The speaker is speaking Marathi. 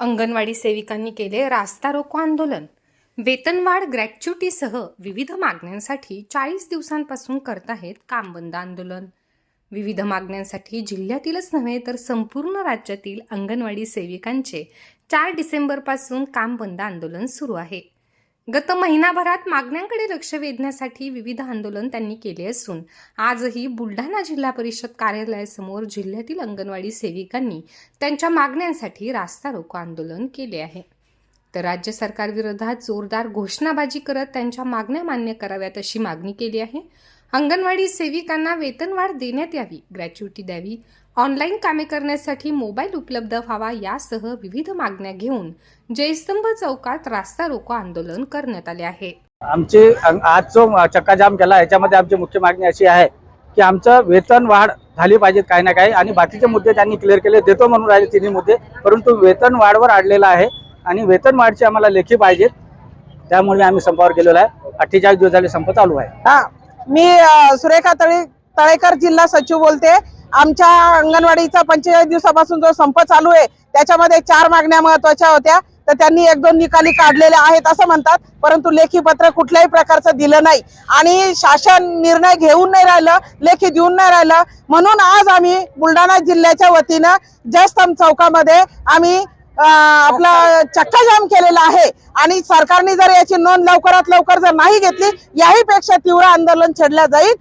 अंगणवाडी सेविकांनी केले रास्ता रोको आंदोलन. वेतनवाढ ग्रॅच्युटीसह विविध मागण्यांसाठी चाळीस दिवसांपासून करत आहेत काम बंद आंदोलन. विविध मागण्यांसाठी जिल्ह्यातीलच नव्हे तर संपूर्ण राज्यातील अंगणवाडी सेविकांचे चार डिसेंबरपासून काम बंद आंदोलन सुरू आहे. गत महिनाभरात मागण्यांकडे लक्ष वेधण्यासाठी विविध आंदोलन त्यांनी केले असून आजही बुलढाणा जिल्हा परिषद कार्यालयासमोर जिल्ह्यातील अंगणवाडी सेविकांनी त्यांच्या मागण्यांसाठी रास्ता रोको आंदोलन केले आहे. तर राज्य सरकारविरोधात जोरदार घोषणाबाजी करत त्यांच्या मागण्या मान्य कराव्यात अशी मागणी केली आहे. अंगणवाडी सेविकांना वेतनवाढ देण्यात यावी ग्रॅच्युटी द्यावी. ऑनलाईन कामे करण्यासाठी मोबाईल उपलब्ध व्हावा यासह विविध मागण्या घेऊन जयस्तंभ चौकात रास्ता रोको आंदोलन करण्यात आले आहे. आमची आज जो चक्काजाम केला याच्यामध्ये आमची मुख्य मागणी अशी आहे की आमचं वेतन वाढ झाली पाहिजे काही ना काही आणि बाकीचे मुद्दे त्यांनी क्लिअर केले. देतो म्हणून राहिले तिन्ही मुद्दे परंतु वेतन वाढवर आडलेला आहे आणि वेतन वाढची आम्हाला लेखी पाहिजेत. त्यामुळे आम्ही संपावर गेलेलो आहे. अठ्ठेचाळीस दिवस झाले संप चालू आहे. हा मी सुरेखा तळे तळेकर जिल्हा सचिव बोलते. आमच्या अंगणवाडीचा पंचेचाळीस दिवसापासून जो संप चालू आहे त्याच्यामध्ये चार मागण्या महत्त्वाच्या होत्या. तर त्यांनी एक दोन निकाली काढलेल्या आहेत असं म्हणतात परंतु लेखी पत्र कुठल्याही प्रकारचं दिलं नाही. आणि शासन निर्णय घेऊन नाही राहिलं लेखी देऊन नाही राहिलं. म्हणून आज आम्ही बुलढाणा जिल्ह्याच्या वतीनं जयस्तंभ चौकामध्ये आम्ही आपला चक्काजाम केलेला आहे. आणि सरकारने जर याची नोंद लवकरात लवकर जर नाही घेतली याही पेक्षा तीव्र आंदोलन छेडल्या जाईल.